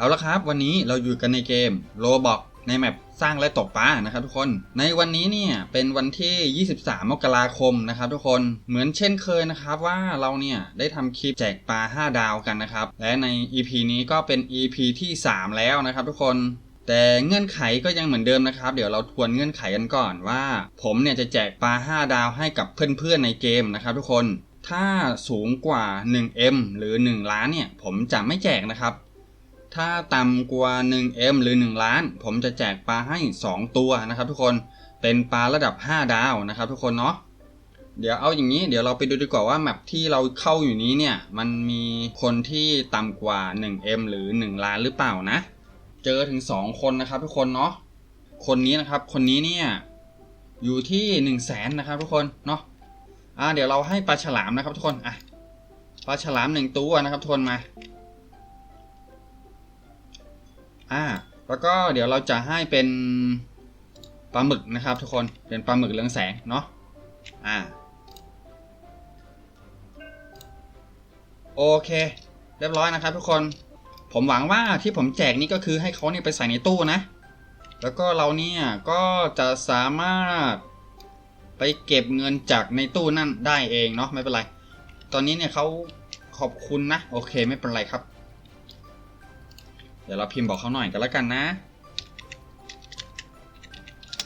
เอาละครับ วันนี้เราอยู่กันในเกมโ o บอกในแมปสร้างและตกปลานะครับทุกคน ในวันนี้เนี่ยเป็นวันที่ 23 มกราคมนะครับทุกคน เหมือนเช่นเคยนะครับว่าเราเนี่ยได้ทำคลิปแจกปลา 5 ดาวกันนะครับ และใน EP นี้ก็เป็น EP ที่ 3 แล้วนะครับทุกคน แต่เงื่อนไขก็ยังเหมือนเดิมนะครับ เดี๋ยวเราทวนเงื่อนไขกันก่อนว่า ผมเนี่ยจะแจกปลา 5 ดาวให้กับเพื่อนๆในเกมนะครับทุกคน ถ้าสูงกว่า 1M หรือ 1 ล้านเนี่ยผมจะไม่แจกนะครับ ถ้าต่ำกว่า 1M หรือ 1 ล้าน ผมจะแจกปลาให้ 2 ตัวนะครับ ทุกคนเป็นปลาระดับ 5 ดาวนะครับ ทุกคนเนาะเดี๋ยวเอาอย่างนี้เดี๋ยวเราไปดูดีกว่าว่าแมปที่เราเข้าอยู่นี้เนี่ย มันมีคนที่ต่ำกว่า 1M หรือ 1 ล้านหรือเปล่านะ เจอถึง 2 คนนะครับ ทุกคนเนาะคนนี้นะครับคนนี้เนี่ยอยู่ที่ 1 0 0 0 0แสนนะครับ ทุกคนเนาะอ่าเดี๋ยวเราให้ปลาฉลามนะครับ ทุกคนอะปลาฉลามหนึ่งตัวนะครับทุกคนมา อ่าแล้วก็เดี๋ยวเราจะให้เป็นปลาหมึกนะครับ ทุกคนเป็นปลาหมึกเรืองแสงเนาะอ่าโอเค เรียบร้อยนะครับทุกคนผมหวังว่าที่ผมแจกนี่ก็คือให้เขาเนี่ยไปใส่ในตู้นะ แล้วก็เราเนี่ยก็จะสามารถไปเก็บเงินจากในตู้นั่นได้เองเนาะไม่เป็นไร ตอนนี้เนี่ยเขาขอบคุณนะ โอเคไม่เป็นไรครับ ดี๋ยวเราพิมพ์บอกเขาหน่อยกันแล้วกันนะ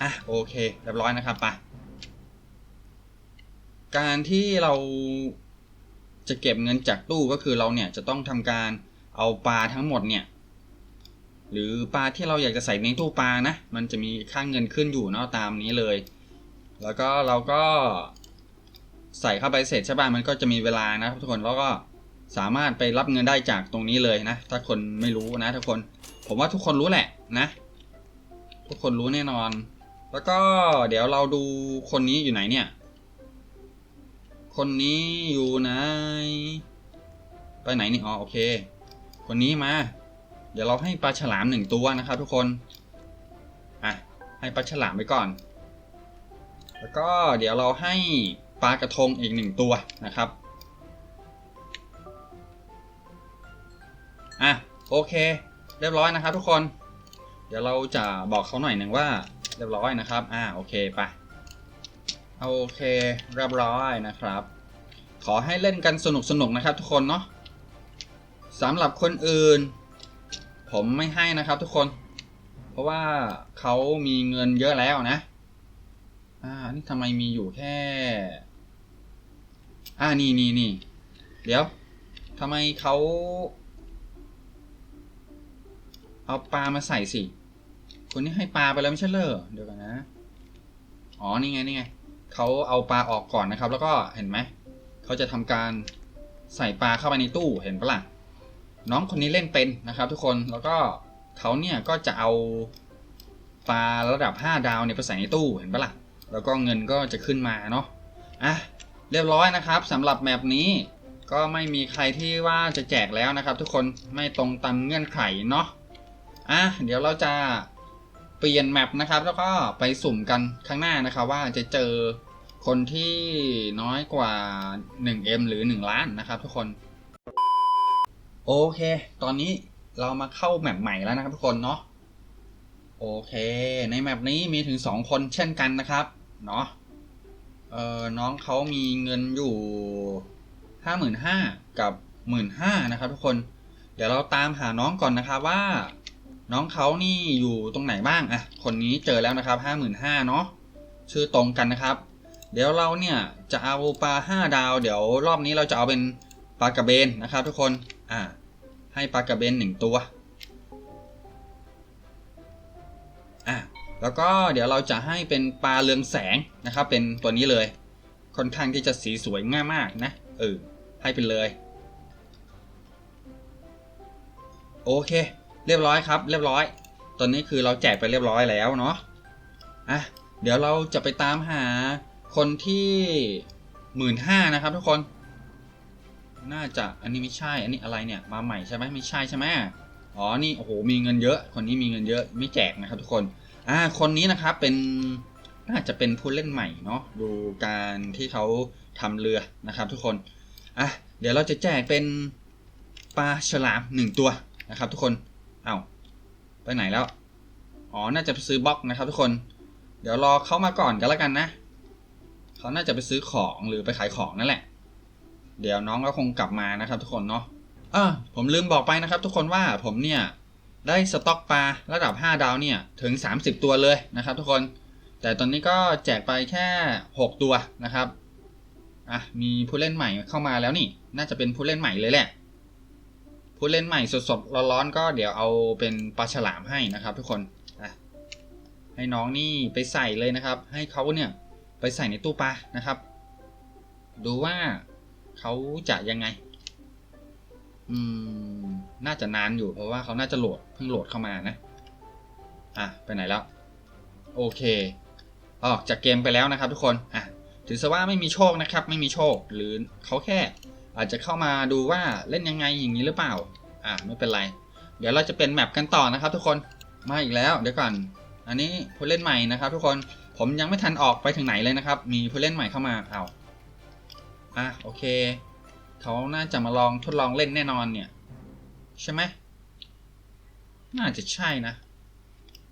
อะโอเคเรียบร้อยนะครับไปการที่เราจะเก็บเงินจากตู้ก็คือเราเนี่ยจะต้องทำการเอาปลาทั้งหมดเนี่ยหรือปลาที่เราอยากจะใส่ในตู้ปลานะ มันจะมีค่างเงินขึ้นอยู่เนาะตามนี้เลย แล้วก็เราก็ใส่เข้าไปเสร็จใช่ป่ะมันก็จะมีเวลานะครับทุกคนแล้วก็ สามารถไปรับเงินได้จากตรงนี้เลยนะ ถ้าคนไม่รู้นะทุกคน ผมว่าทุกคนรู้แหละนะ ทุกคนรู้แน่นอน แล้วก็เดี๋ยวเราดูคนนี้อยู่ไหนเนี่ย คนนี้อยู่ไหน ไปไหนนี่อ๋อโอเค คนนี้มา เดี๋ยวเราให้ปลาฉลามหนึ่งตัวนะครับ ทุกคน อะ ให้ปลาฉลามไปก่อน แล้วก็เดี๋ยวเราให้ปลากระทงอีกหนึ่งตัวนะครับ อะโอเค เรียบร้อยนะครับทุกคน เดี๋ยวเราจะบอกเขาหน่อยหนึ่งว่าเรียบร้อยนะครับ อ่าโอเคไปโอเคเรียบร้อยนะครับ ขอให้เล่นกันสนุกสนุกนะครับทุกคนเนาะสำหรับคนอื่น ผมไม่ให้นะครับทุกคน เพราะว่าเขามีเงินเยอะแล้วนะ อ่านี่ทำไมมีอยู่แค่ อ่านี่นี่นี่เดี๋ยวทำไมเขา เอาปลามาใส่สิ คนนี้ให้ปลาไปแล้วไม่ใช่เหรอเดี๋ยวกันนะ อ๋อ นี่ไง นี่ไง เขาเอาปลาออกก่อนนะครับ แล้วก็เห็นไหม เขาจะทำการใส่ปลาเข้าไปในตู้ เห็นปะล่ะ น้องคนนี้เล่นเป็นนะครับ ทุกคน แล้วก็เขาเนี่ยก็จะเอาปลาระดับ 5 ดาวเนี่ยไปใส่ในตู้ เห็นปะล่ะ แล้วก็เงินก็จะขึ้นมาเนาะ อะ เรียบร้อยนะครับสำหรับแมปนี้ก็ไม่มีใครที่ว่าจะแจกแล้วนะครับ ทุกคน ไม่ตรงตามเงื่อนไขเนาะ อะเดี๋ยวเราจะเปลี่ยนแมปนะครับ แล้วก็ไปสุ่มกันข้างหน้านะครับ ว่าจะเจอคนที่น้อยกว่า 1M หรือ 1 ล้านนะครับ ทุกคน โอเค ตอนนี้เรามาเข้าแมปใหม่แล้วนะครับ ทุกคนเนาะโอเค ในแมปนี้มีถึง 2 คนเช่นกันนะครับเนาะเออน้องเขามีเงินอยู่ห้าหมื่นห้ากับหมื่นห้านะครับ ทุกคน เดี๋ยวเราตามหาน้องก่อนนะครับว่า น้องเขานี่อยู่ตรงไหนบ้างอะคนนี้เจอแล้วนะครับห้าหมื่นห้าเนาะชื่อตรงกันนะครับ เดี๋ยวเราเนี่ยจะเอาปลาห้าดาว เดี๋ยวรอบนี้เราจะเอาเป็นปลากระเบนนะครับ ทุกคนอ่าให้ปลากระเบนหนึ่งตัวอะแล้วก็เดี๋ยวเราจะให้เป็นปลาเรืองแสงนะครับ เป็นตัวนี้เลย ค่อนข้างที่จะสีสวยง่ายมากนะเออให้เป็นเลย โอเค เรียบร้อยครับ เรียบร้อย ตอนนี้คือเราแจกไปเรียบร้อยแล้วเนาะอะเดี๋ยวเราจะไปตามหาคนที่หมื่นห้านะครับทุกคน น่าจะอันนี้ไม่ใช่ อันนี้อะไรเนี่ย มาใหม่ใช่ไหมไม่ใช่ใช่ไหมอ๋อ นี่ โอ้โห มีเงินเยอะ คนนี้มีเงินเยอะ ไม่แจกนะครับทุกคน อ่า คนนี้นะครับ เป็น น่าจะเป็นผู้เล่นใหม่เนาะ ดูการที่เขาทำเรือนะครับ ทุกคน อะ เดี๋ยวเราจะแจกเป็นปลาฉลามหนึ่งตัวนะครับ ทุกคน เอา้าไปไหนแล้ว อ๋อ น่าจะไปซื้อบล็อกนะครับทุกคน เดี๋ยวรอเขามาก่อนกันแล้วกันนะ เขาน่าจะไปซื้อของหรือไปขายของนั่นแหละ เดี๋ยวน้องก็คงกลับมานะครับ ทุกคนเนาะอ่าผมลืมบอกไปนะครับ ทุกคนว่าผมเนี่ยได้สต็อกปลาระดับ 5 ดาวเนี่ยถึง 30 ตัวเลยนะครับทุกคน แต่ตอนนี้ก็แจกไปแค่ 6 ตัวนะครับ อะมีผู้เล่นใหม่เข้ามาแล้วนี่ น่าจะเป็นผู้เล่นใหม่เลยแหละ ผู้เล่นใหม่สดๆร้อนๆก็เดี๋ยวเอาเป็นปลาฉลามให้นะครับ ทุกคนให้น้องนี่ไปใส่เลยนะครับ ให้เขาเนี่ยไปใส่ในตู้ปลานะครับ ดูว่าเขาจะยังไง อืม น่าจะนานอยู่เพราะว่าเขาน่าจะโหลดเพิ่งโหลดเข้ามานะ อะไปไหนแล้ว โอเค ออกจากเกมไปแล้วนะครับ ทุกคน อะ ถือซะว่าไม่มีโชคนะครับ ไม่มีโชคหรือเขาแค่ อาจจะเข้ามาดูว่าเล่นยังไงอย่างนี้หรือเปล่า อะไม่เป็นไร เดี๋ยวเราจะเป็นแมปกันต่อนะครับ ทุกคน มาอีกแล้ว เดี๋ยวก่อน อันนี้ผู้เล่นใหม่นะครับ ทุกคน ผมยังไม่ทันออกไปถึงไหนเลยนะครับ มีผู้เล่นใหม่เข้ามาเอาอะโอเค เขาน่าจะมาลองทดลองเล่นแน่นอนเนี่ย ใช่ไหม น่าจะใช่นะ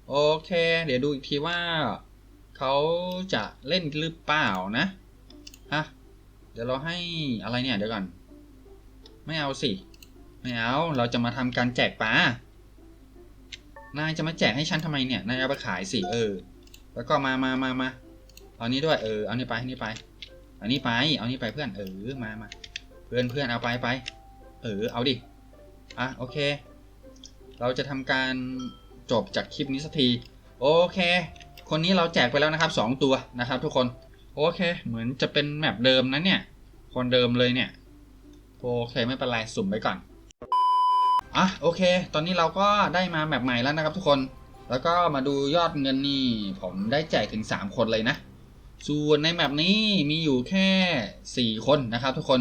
โอเค เดี๋ยวดูอีกทีว่า เขาจะเล่นหรือเปล่านะ เดี๋ยวเราให้อะไรเนี่ยเดี๋ยวก่อน ไม่เอาสิ ไม่เอา เราจะมาทำการแจกปลานายจะมาแจกให้ฉันทำไมเนี่ย นายเอาไปขายสิ เออ แล้วก็มามามามาเอานี้ด้วย เออ เอานี้ไปนี้ไป เอานี้ไป เอานี้ไปเพื่อน เออ มามา เพื่อนเพื่อนเอาไปไป เออ เอาดิ อะ โอเค เราจะทำการจบจากคลิปนี้สักที โอเค คนนี้เราแจกไปแล้วนะครับ 2 ตัวนะครับ ทุกคน โอเค เหมือนจะเป็นแมปเดิมนะเนี่ย คนเดิมเลยเนี่ย โอเคไม่เป็นไรสุ่มไปก่อน อะโอเค ตอนนี้เราก็ได้มาแมปใหม่แล้วนะครับทุกคน แล้วก็มาดูยอดเงินนี่ ผมได้แจกถึง 3 คนเลยนะ ส่วนในแมปนี้มีอยู่แค่ 4 คนนะครับทุกคน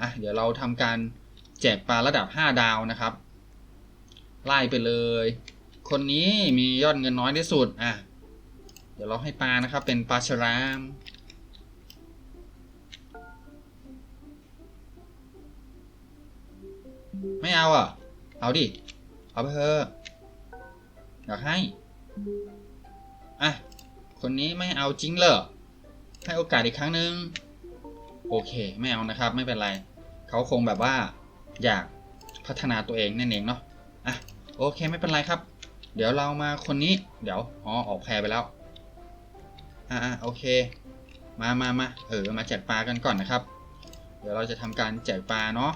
อะเดี๋ยวเราทำการแจกปลาระดับ 5 ดาวนะครับ ไล่ไปเลย คนนี้มียอดเงินน้อยที่สุด อะเดี๋ยวเราให้ปลานะครับ เป็นปลาฉลาม ไม่เอาอะ เอาดิ เอาไปเถอะอยากให้ อะ คนนี้ไม่เอาจริงเหรอ ให้โอกาสอีกครั้งหนึ่งโอเค ไม่เอานะครับ ไม่เป็นไร เขาคงแบบว่า อยากพัฒนาตัวเองนั่นเองเนาะ อะ โอเค ไม่เป็นไรครับ เดี๋ยวเรามาคนนี้ เดี๋ยว อ๋อ ออกแพรไปแล้ว อ่าโอเค มามามาเออ มาแจกปลากันก่อนนะครับ เดี๋ยวเราจะทำการแจกปลาเนาะ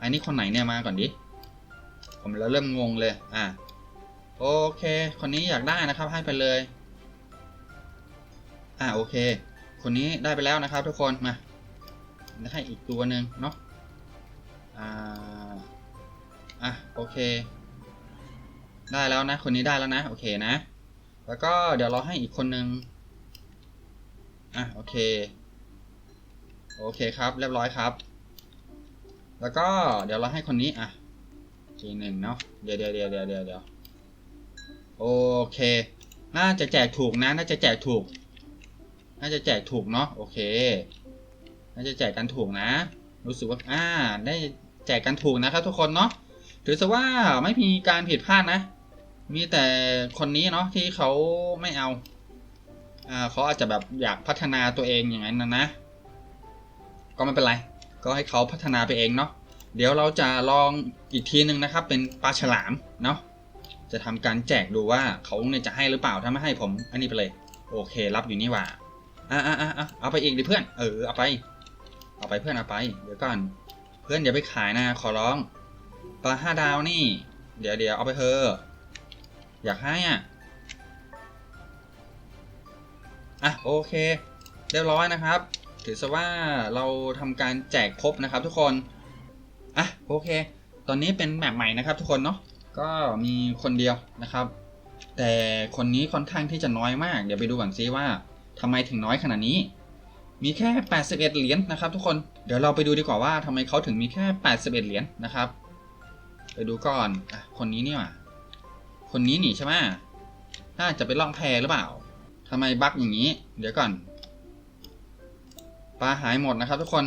อันนี้คนไหนเนี่ยมาก่อนดิ ผมแล้วเริ่มงงเลย อะ โอเค คนนี้อยากได้นะครับให้ไปเลย อ่าโอเค คนนี้ได้ไปแล้วนะครับทุกคน มาให้อีกตัวหนึ่งเนาะ อ่า อะโอเค ได้แล้วนะ คนนี้ได้แล้วนะ โอเคนะ แล้วก็เดี๋ยวเราให้อีกคนหนึ่งอะโอเค โอเคครับ เรียบร้อยครับ แล้วก็เดี๋ยวเราให้คนนี้อะอีหนึ่งเนาะเดี๋ยวเดี๋ยวเดี๋ยวเดี๋ยวเดี๋ยวเดี๋ยวโอเค น่าจะแจกถูกนะ น่าจะแจกถูก น่าจะแจกถูกเนาะโอเค น่าจะแจกกันถูกนะ รู้สึกว่าอ่า ได้แจกกันถูกนะครับทุกคนเนาะถือซะว่าไม่มีการผิดพลาดนะ มีแต่คนนี้เนาะที่เขาไม่เอาอ่าเขาอาจจะแบบอยากพัฒนาตัวเองอย่างนั้นนะนะ ก็ไม่เป็นไร ก็ให้เขาพัฒนาไปเองเนาะเดี๋ยวเราจะลองอีกทีหนึ่งนะครับ เป็นปลาฉลามเนาะจะทำการแจกดูว่าเขาเนี่ยจะให้หรือเปล่าถ้าไม่ให้ผมอันนี้ไปเลย โอเค รับอยู่นี่ว่าอ่าอ่าอ่าเอาไปอีกดิเพื่อนเออเอาไป เอาไปเพื่อนเอาไป เดี๋ยวก่อน เพื่อนอย่าไปขายนะขอร้องปลาห้าดาวนี่ เดี๋ยวเดี๋ยวเอาไปเถอะอยากให้อะอะโอเค เรียบร้อยนะครับ ถือซะว่าเราทำการแจกครบนะครับทุกคน อะโอเค ตอนนี้เป็นแมปใหม่นะครับทุกคนเนาะ ก็มีคนเดียวนะครับ แต่คนนี้ค่อนข้างที่จะน้อยมาก เดี๋ยวไปดูก่อนซิว่าทำไมถึงน้อยขนาดนี้ มีแค่ 81 เหรียญนะครับ ทุกคน เดี๋ยวเราไปดูดีกว่าว่าทำไมเขาถึงมีแค่ 81 เหรียญนะครับ ไปดูก่อน อะคนนี้นี่ว่าคนนี้หนีใช่ไหมน่าจะเป็นล่องแพหรือเปล่าทำไมบั๊กอย่างนี้ เดี๋ยวก่อน ปลาหายหมดนะครับทุกคน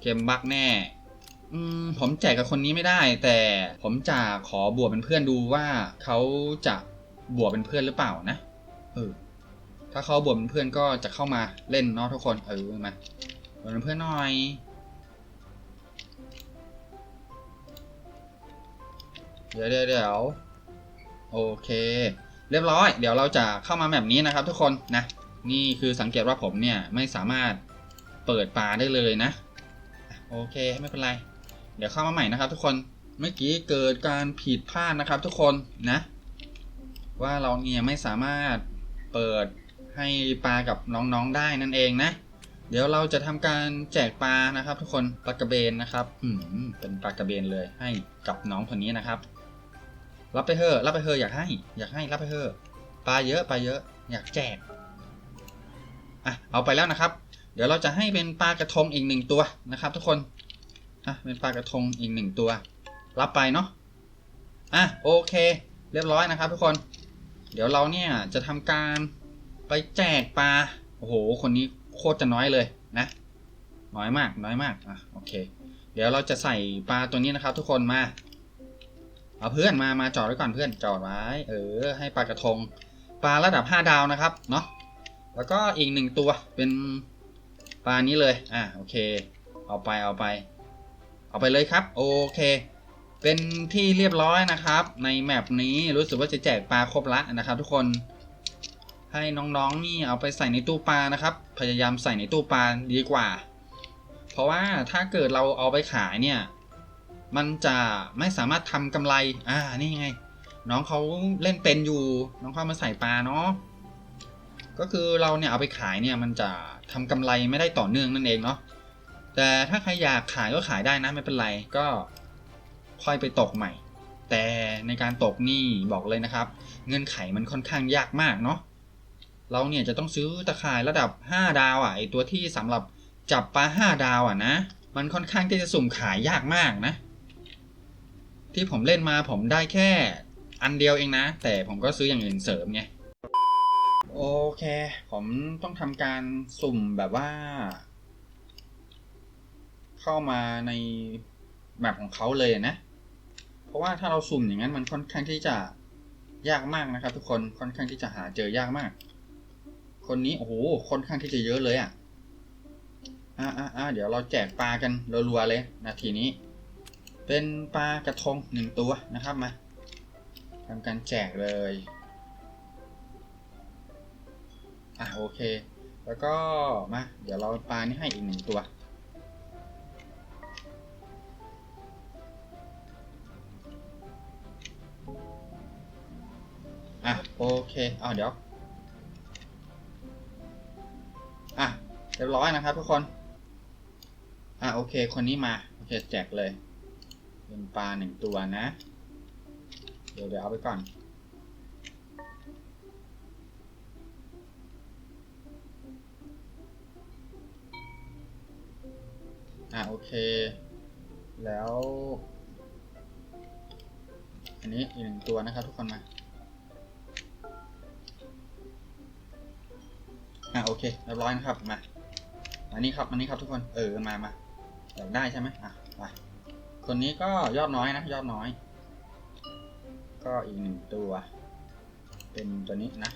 เกมบักแน่ผมแจกกับคนนี้ไม่ได้ แต่ผมจะขอบวกเป็นเพื่อนดูว่าเขาจะบวกเป็นเพื่อนหรือเปล่านะเออถ้าเขาบวกเป็นเพื่อนก็จะเข้ามาเล่นเนาะทุกคนเออมาบวกเป็นเพื่อนหน่อยเดี๋ยวเดี๋ยวเดี๋ยวโอเค เรียบร้อย เดี๋ยวเราจะเข้ามาแบบนี้นะครับทุกคนนะ นี่คือสังเกตว่าผมเนี่ยไม่สามารถเปิดปลาได้เลยนะ โอเคไม่เป็นไร เดี๋ยวเข้ามาใหม่นะครับ ทุกคนเมื่อกี้เกิดการผิดพลาดนะครับ ทุกคนนะ ว่าเราเนี่ยไม่สามารถเปิดให้ปลากับน้องๆได้นั่นเองนะ เดี๋ยวเราจะทำการแจกปลานะครับ ทุกคนปลากระเบนนะครับอืมเป็นปลากระเบนเลยให้กับน้องคนนี้นะครับ รับไปเถอะรับไปเถอะอยากให้ อยากให้รับไปเถอะปลาเยอะปลาเยอะ อยากแจก อะเอาไปแล้วนะครับ เดี๋ยวเราจะให้เป็นปลากระทงอีกหนึ่งตัวนะครับ ทุกคนอะเป็นปลากระทงอีกหนึ่งตัว รับไปเนาะอะโอเค เรียบร้อยนะครับ ทุกคน เดี๋ยวเราเนี่ยจะทำการไปแจกปลาโอ้โห คนนี้โคตรจะน้อยเลยนะ น้อยมากน้อยมากอะโอเค เดี๋ยวเราจะใส่ปลาตัวนี้นะครับ ทุกคนมาเอาเพื่อนมามาจอดไว้ก่อนเพื่อนจอดไว้ เออ ให้ปลากระทงปลาระดับ 5 ดาวนะครับเนาะ แล้วก็อีกหนึ่งตัวเป็นปลานี้เลย อะโอเค เอาไปเอาไป เอาไปเลยครับ โอเค เป็นที่เรียบร้อยนะครับ ในแมปนี้รู้สึกว่าจะแจกปลาครบละนะครับทุกคนให้น้องๆนี่เอาไปใส่ในตู้ปลานะครับ พยายามใส่ในตู้ปลาดีกว่า เพราะว่าถ้าเกิดเราเอาไปขายเนี่ย มันจะไม่สามารถทำกำไร อ่านี่ไง น้องเขาเล่นเป็นอยู่ น้องเขามาใส่ปลาเนาะ ก็คือเราเนี่ยเอาไปขายเนี่ยมันจะทำกำไรไม่ได้ต่อเนื่องนั่นเองเนาะแต่ถ้าใครอยากขายก็ขายได้นะไม่เป็นไรก็ค่อยไปตกใหม่ แต่ในการตกนี่บอกเลยนะครับ เงื่อนไขมันค่อนข้างยากมากเนาะเราเนี่ยจะต้องซื้อตะข่ายระดับ 5 ดาวอะไอตัวที่สำหรับจับปลา5ดาวอะนะมันค่อนข้างที่จะสุ่มขายยากมากนะ ที่ผมเล่นมาผมได้แค่อันเดียวเองนะ แต่ผมก็ซื้ออย่างอื่นเสริมไง โอเค ผมต้องทำการสุ่มแบบว่า เข้ามาในแมปของเขาเลยนะ เพราะว่าถ้าเราสุ่มอย่างนั้นมันค่อนข้างที่จะยากมากนะครับ ทุกคนค่อนข้างที่จะหาเจอยากมาก คนนี้โอ้โหค่อนข้างที่จะเยอะเลยอะอ่าอ่าอ่าเดี๋ยวเราแจกปลากันรัวๆเลยนาทีนี้ เป็นปลากระทงหนึ่งตัวนะครับมาทำการแจกเลย อะโอเค แล้วก็มา เดี๋ยวเราปลานี่ให้อีกหนึ่งตัว อะโอเคเอาเดี๋ยว อะเรียบร้อยนะครับทุกคน อะโอเค คนนี้มา โอเคแจกเลย เป็นปลาหนึ่งตัวนะ เดี๋ยวเดี๋ยวเอาไปก่อน อะโอเค แล้ว อันนี้อีกหนึ่งตัวนะครับทุกคนมา อะโอเคเรียบร้อยนะครับมาอันนี้ครับอันนี้ครับทุกคนเออมามาอยากได้ใช่ไหมอะไปคนนี้ก็ยอดน้อยนะ ยอดน้อย ก็อีกหนึ่งตัว เป็นตัวนี้นะ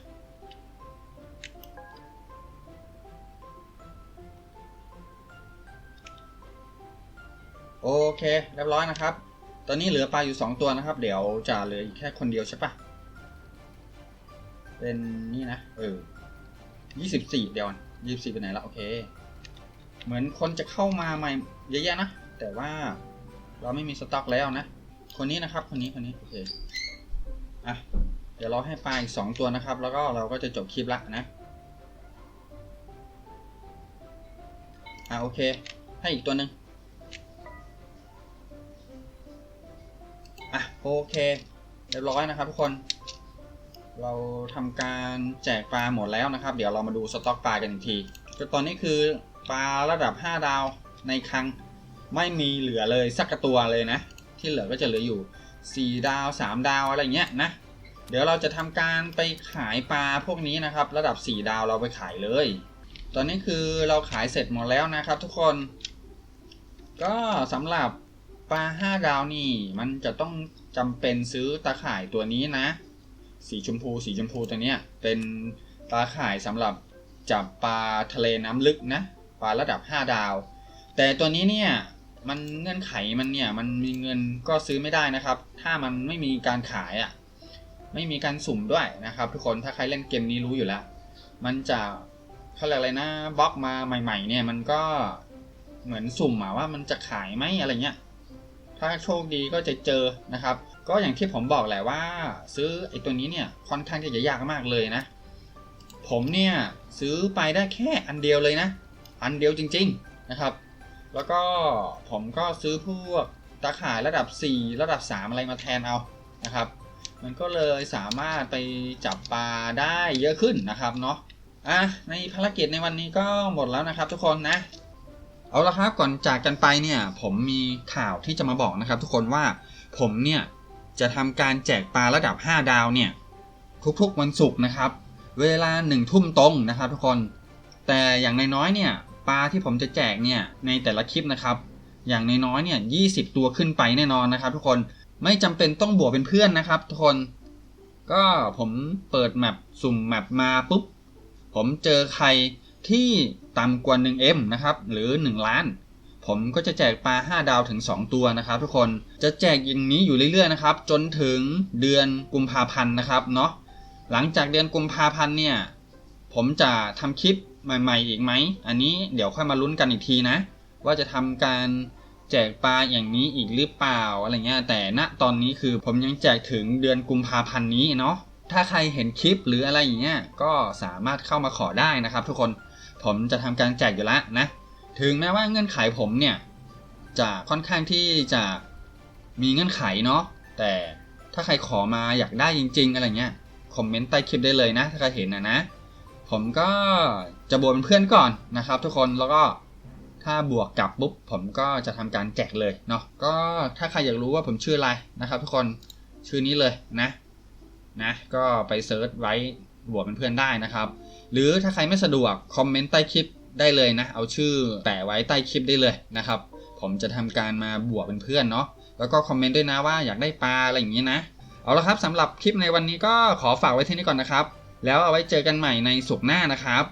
โอเคเรียบร้อยนะครับ ตอนนี้เหลือปลาอยู่ 2 ตัวนะครับ เดี๋ยวจะเหลืออีกแค่คนเดียวใช่ปะเป็นนี่นะ เออยี่สิบสี่เดี๋ยวยี่สิบสี่ไปไหนละโอเค เหมือนคนจะเข้ามาใหม่เยอะแยะนะ แต่ว่าเราไม่มีสต็อกแล้วนะ คนนี้นะครับ คนนี้คนนี้โอเคอะเดี๋ยวเราให้ปลาอีกสองตัวนะครับ แล้วก็เราก็จะจบคลิปละนะอะโอเค ให้อีกตัวหนึ่ง โอเคเรียบร้อยนะครับทุกคน เราทำการแจกปลาหมดแล้วนะครับ เดี๋ยวเรามาดูสต็อกปลากันอีกทีก็ตอนนี้คือปลาระดับ 5 ดาวในครั้งไม่มีเหลือเลยสักตัวเลยนะ ที่เหลือก็จะเหลืออยู่ 4 ดาว 3 ดาวอะไรเงี้ยนะ เดี๋ยวเราจะทำการไปขายปลาพวกนี้นะครับ ระดับ 4 ดาวเราไปขายเลย ตอนนี้คือเราขายเสร็จหมดแล้วนะครับ ทุกคน ก็สำหรับ ปลาห้าดาวนี่ มันจะต้องจำเป็นซื้อตาข่ายตัวนี้นะ สีชมพูสีชมพูตัวเนี้ยเป็นตาข่ายสำหรับจับปลาทะเลน้ำลึกนะปลาระดับ 5 ดาว แต่ตัวนี้เนี่ยมันเงื่อนไขมันเนี่ยมันมีเงินก็ซื้อไม่ได้นะครับ ถ้ามันไม่มีการขายอะ่ะไม่มีการสุ่มด้วยนะครับ ทุกคนถ้าใครเล่นเกมนี้รู้อยู่แล้ว มันจะเขาเรียกอะไรนะบล็อกมาใหม่ ๆ เนี่ยมันก็เหมือนสุ่มอะว่ามันจะขายไหมอะไรเงี้ย ถ้าโชคดีก็จะเจอนะครับ ก็อย่างที่ผมบอกแหละว่า ซื้อไอ้ตัวนี้เนี่ยค่อนข้างที่จะยากมากเลยนะ ผมเนี่ยซื้อไปได้แค่อันเดียวเลยนะ อันเดียวจริง ๆนะครับ แล้วก็ผมก็ซื้อพวกตาข่ายระดับ 4 ระดับ 3 อะไรมาแทนเอานะครับ มันก็เลยสามารถไปจับปลาได้เยอะขึ้นนะครับเนาะอะในภารกิจในวันนี้ก็หมดแล้วนะครับทุกคนนะ เอาละครับก่อนจากกันไปเนี่ยผมมีข่าวที่จะมาบอกนะครับ ทุกคนว่าผมเนี่ยจะทำการแจกปลาระดับ 5 ดาวเนี่ยทุกๆวันศุกร์นะครับ เวลาหนึ่งทุ่มตรงนะครับทุกคน แต่อย่างน้อยๆเนี่ยปลาที่ผมจะแจกเนี่ยในแต่ละคลิปนะครับ อย่างน้อยๆเนี่ย20ตัวขึ้นไปแน่นอนนะครับ ทุกคนไม่จำเป็นต้องบวกเป็นเพื่อนนะครับ ทุกคน ก็ผมเปิดแมปสุ่มแมปมาปุ๊บผมเจอใคร ที่ต่ำกว่า 1M นะครับ หรือ 1 ล้าน ผมก็จะแจกปลา 5 ดาวถึง 2 ตัวนะครับ ทุกคน จะแจกอย่างนี้อยู่เรื่อยๆนะครับ จนถึงเดือนกุมภาพันธ์นะครับเนาะ หลังจากเดือนกุมภาพันธ์เนี่ย ผมจะทำคลิปใหม่ ๆ อีกไหม อันนี้เดี๋ยวค่อยมาลุ้นกันอีกทีนะ ว่าจะทำการแจกปลาอย่างนี้อีกหรือเปล่าอะไรเงี้ยแต่ณตอนนี้คือผมยังแจกถึงเดือนกุมภาพันธ์นี้เนาะถ้าใครเห็นคลิปหรืออะไรอย่างเงี้ยก็สามารถเข้ามาขอได้นะครับทุกคน ผมจะทำการแจกอยู่แล้วนะ ถึงแม้ว่าเงื่อนไขผมเนี่ยจะค่อนข้างที่จะมีเงื่อนไขเนาะ แต่ถ้าใครขอมาอยากได้จริง ๆ อะไรเงี้ย คอมเมนต์ใต้คลิปได้เลยนะ ถ้าใครเห็นนะนะ ผมก็จะบวกเป็นเพื่อนก่อนนะครับ ทุกคน แล้วก็ถ้าบวกกลับปุ๊บผมก็จะทำการแจกเลยเนาะ ก็ถ้าใครอยากรู้ว่าผมชื่ออะไรนะครับ ทุกคน ชื่อนี้เลยนะ นะ ก็ไปเซิร์ชไว้บวกเป็นเพื่อนได้นะครับ หรือถ้าใครไม่สะดวกคอมเมนต์ใต้คลิปได้เลยนะ เอาชื่อแปะไว้ใต้คลิปได้เลยนะครับ ผมจะทำการมาบวกเป็นเพื่อนเนาะแล้วก็คอมเมนต์ด้วยนะว่าอยากได้ปลาอะไรอย่างนี้นะ เอาละครับสำหรับคลิปในวันนี้ก็ขอฝากไว้ที่นี่ก่อนนะครับ แล้วเอาไว้เจอกันใหม่ในสุกหน้านะครับ